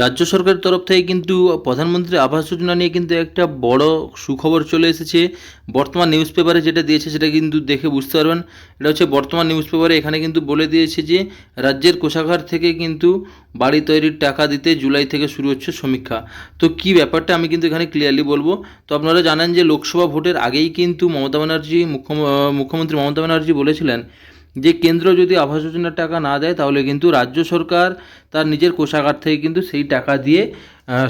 রাজ্য সরকারের তরফ থেকে কিন্তু প্রধানমন্ত্রী আবাস যোজনা নিয়ে কিন্তু একটা বড় সুখবর চলে এসেছে। বর্তমান নিউজ পেপারে যেটা দিয়েছে সেটা কিন্তু দেখে বুঝতে পারবেন। এটা হচ্ছে বর্তমান নিউজ পেপারে এখানে কিন্তু বলে দিয়েছে যে, রাজ্যের কোষাগার থেকে কিন্তু বাড়ি তৈরির টাকা দিতে জুলাই থেকে শুরু হচ্ছে সমীক্ষা। তো কি ব্যাপারটা আমি কিন্তু এখানে ক্লিয়ারলি বলব। তো আপনারা জানেন যে লোকসভা ভোটের আগেই কিন্তু মমতা ব্যানার্জি, মুখ্য, মুখ্যমন্ত্রী মমতা ব্যানার্জি বলেছিলেন যে কেন্দ্র যদি আবাস যোজনার টাকা না দেয়, তাহলে কিন্তু রাজ্য সরকার তার নিজের কোষাগার থেকে কিন্তু সেই টাকা দিয়ে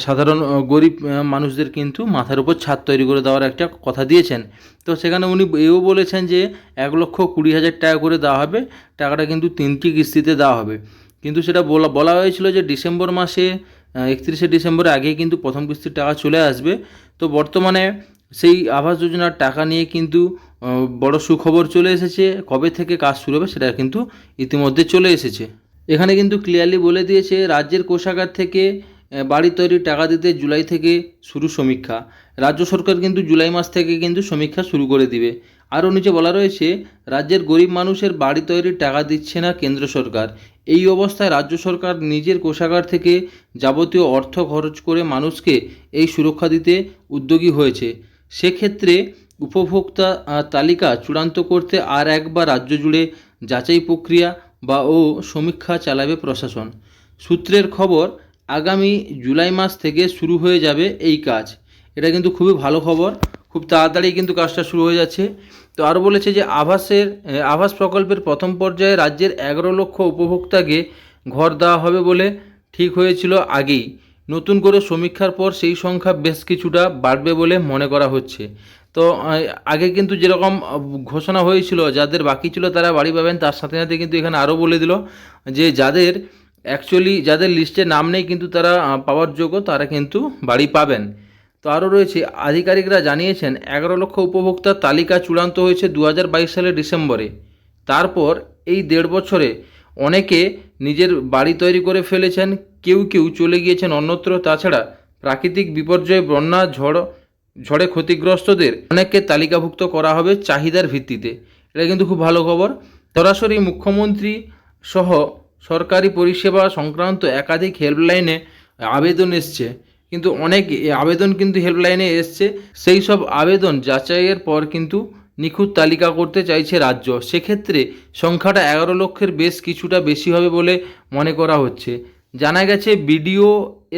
সাধারণ গরিব মানুষদের কিন্তু মাথার উপর ছাদ তৈরি করে দেওয়ার একটা কথা দিয়েছেন। তো সেখানে উনি এও বলেছেন যে, এক লক্ষ কুড়ি হাজার টাকা করে দেওয়া হবে, টাকাটা কিন্তু তিনটি কিস্তিতে দেওয়া হবে। কিন্তু সেটা বলা বলা হয়েছিল যে ডিসেম্বর মাসে একত্রিশে ডিসেম্বরের আগে কিন্তু প্রথম কিস্তির টাকা চলে আসবে। তো বর্তমানে সেই আবাস যোজনার টাকা নিয়ে কিন্তু বড় সুখবর চলে এসেছে। কবে থেকে কাজ শুরু হবে সেটা কিন্তু ইতিমধ্যে চলে এসেছে। এখানে কিন্তু ক্লিয়ারলি বলে দিয়েছে, রাজ্যের কোষাগার থেকে বাড়ি তৈরির টাকা দিতে জুলাই থেকে শুরু সমীক্ষা। রাজ্য সরকার কিন্তু জুলাই মাস থেকে কিন্তু সমীক্ষা শুরু করে দিবে। আরও নিচে বলা রয়েছে, রাজ্যের গরিব মানুষের বাড়ি তৈরির টাকা দিচ্ছে না কেন্দ্র সরকার। এই অবস্থায় রাজ্য সরকার নিজের কোষাগার থেকে যাবতীয় অর্থ খরচ করে মানুষকে এই সুরক্ষা দিতে উদ্যোগী হয়েছে। সেক্ষেত্রে উপভোক্তা তালিকা চূড়ান্ত করতে আর একবার রাজ্য জুড়ে যাচাই প্রক্রিয়া বা ও সমীক্ষা চালাবে প্রশাসন। সূত্রের খবর আগামী জুলাই মাস থেকে শুরু হয়ে যাবে এই কাজ। এটা কিন্তু খুবই ভালো খবর। খুব তাড়াতাড়ি কিন্তু কাজটা শুরু হয়ে যাচ্ছে। তো আরও বলেছে যে আবাসের আহ, আবাস প্রকল্পের প্রথম পর্যায়ে রাজ্যের এগারো লক্ষ উপভোক্তাকে ঘর দেওয়া হবে বলে ঠিক হয়েছিল আগেই। নতুন করে সমীক্ষার পর সেই সংখ্যা বেশ কিছুটা বাড়বে বলে মনে করা হচ্ছে। তো আগে কিন্তু যেরকম ঘোষণা হয়েছিল, যাদের বাকি ছিল তারা বাড়ি পাবেন, তার সাথে সাথে কিন্তু এখানে আরও বলে দিল যে যাদের অ্যাকচুয়ালি যাদের লিস্টে নাম নেই কিন্তু তারা পাওয়ার যোগ্য, তারা কিন্তু বাড়ি পাবেন। তো আরও রয়েছে, আধিকারিকরা জানিয়েছেন, এগারো লক্ষ উপভোক্তার তালিকা চূড়ান্ত হয়েছে দু হাজার বাইশ সালের ডিসেম্বরে। তারপর এই দেড় বছরে অনেকে নিজের বাড়ি তৈরি করে ফেলেছেন কেউ কেউ চলে গিয়েছেন অন্যত্র। তাছাড়া প্রাকৃতিক বিপর্যয়, বন্যা, ঝড়, ঝড়ে ক্ষতিগ্রস্তদের অনেককে তালিকাভুক্ত করা হবে চাহিদার ভিত্তিতে। এটা কিন্তু খুব ভালো খবর। সরাসরি মুখ্যমন্ত্রী সহ সরকারি পরিষেবা সংক্রান্ত একাধিক হেল্পলাইনে আবেদন এসছে। কিন্তু অনেক আবেদন কিন্তু হেল্পলাইনে এসছে। সেই সব আবেদন যাচাইয়ের পর কিন্তু নিখুঁত তালিকা করতে চাইছে রাজ্য। সেক্ষেত্রে সংখ্যাটা এগারো লক্ষের বেশ কিছুটা বেশি হবে বলে মনে করা হচ্ছে। জানা গেছে বিডিও,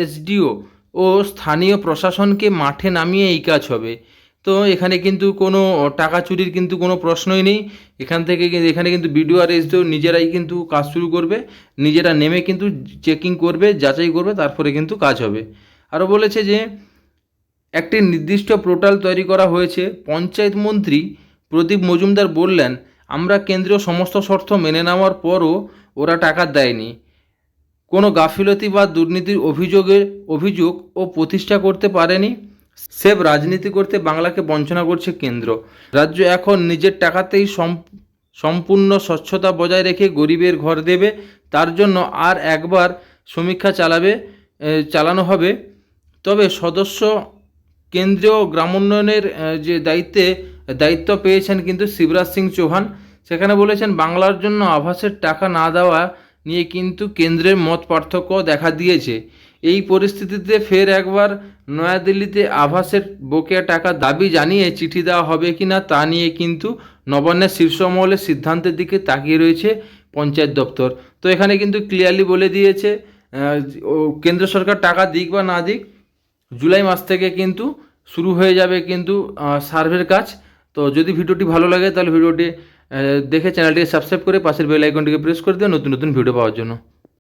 এসডিও ও স্থানীয় প্রশাসনকে মাঠে নামিয়ে এই কাজ হবে। তো এখানে কিন্তু কোনো টাকা চুরির কিন্তু কোনো প্রশ্নই নেই। এখান থেকে এখানে কিন্তু বিডিও আর এসডিও নিজেরাই কিন্তু কাজ শুরু করবে। নিজেরা নেমে কিন্তু চেকিং করবে, যাচাই করবে, তারপরে কিন্তু কাজ হবে। আরও বলেছে যে, একটি নির্দিষ্ট পোর্টাল তৈরি করা হয়েছে। পঞ্চায়েত মন্ত্রী প্রদীপ মজুমদার বললেন, আমরা কেন্দ্রীয় সমস্ত শর্ত মেনে নেওয়ার পরও ওরা টাকা দেয়নি। কোনো গাফিলতি বা দুর্নীতির অভিযোগের অভিযোগ ও প্রতিষ্ঠা করতে পারেনি? সেব রাজনীতি করতে বাংলাকে বঞ্চনা করছে কেন্দ্র। রাজ্য এখন নিজের টাকাতেই সম্পূর্ণ স্বচ্ছতা বজায় রেখে গরিবের ঘর দেবে। তার জন্য আর একবার সমীক্ষা চালাবে চালানো হবে। তবে সদস্য কেন্দ্রীয় গ্রামোন্নয়নের যে দায়িত্বে, দায়িত্ব পেয়েছেন কিন্তু শিবরাজ সিং চৌহান, সেখানে বলেছেন, বাংলার জন্য আভাসের টাকা না দেওয়া নিয়ে কিন্তু কেন্দ্রের মত পার্থক্য দেখা দিয়েছে। এই পরিস্থিতিতে ফের একবার নয়াদিল্লিতে আভাসের বকেয়া টাকা দাবি জানিয়ে চিঠি দেওয়া হবে কি না তা নিয়ে কিন্তু নবান্নের শীর্ষ মহলের সিদ্ধান্তের দিকে তাকিয়ে রয়েছে পঞ্চায়েত দপ্তর। তো এখানে কিন্তু ক্লিয়ারলি বলে দিয়েছে কেন্দ্র সরকার টাকা দিক বা না দিক, জুলাই মাস থেকে কিন্তু শুরু হয়ে যাবে কিন্তু সার্ভের কাজ। তো যদি ভিডিওটি ভালো লাগে তাহলে ভিডিওটি দেখে চ্যানেলটিকে সাবস্ক্রাইব করে পাশের বেল আইকনটিকে প্রেস করে দিও, নতুন নতুন ভিডিও পাওয়ার জন্য।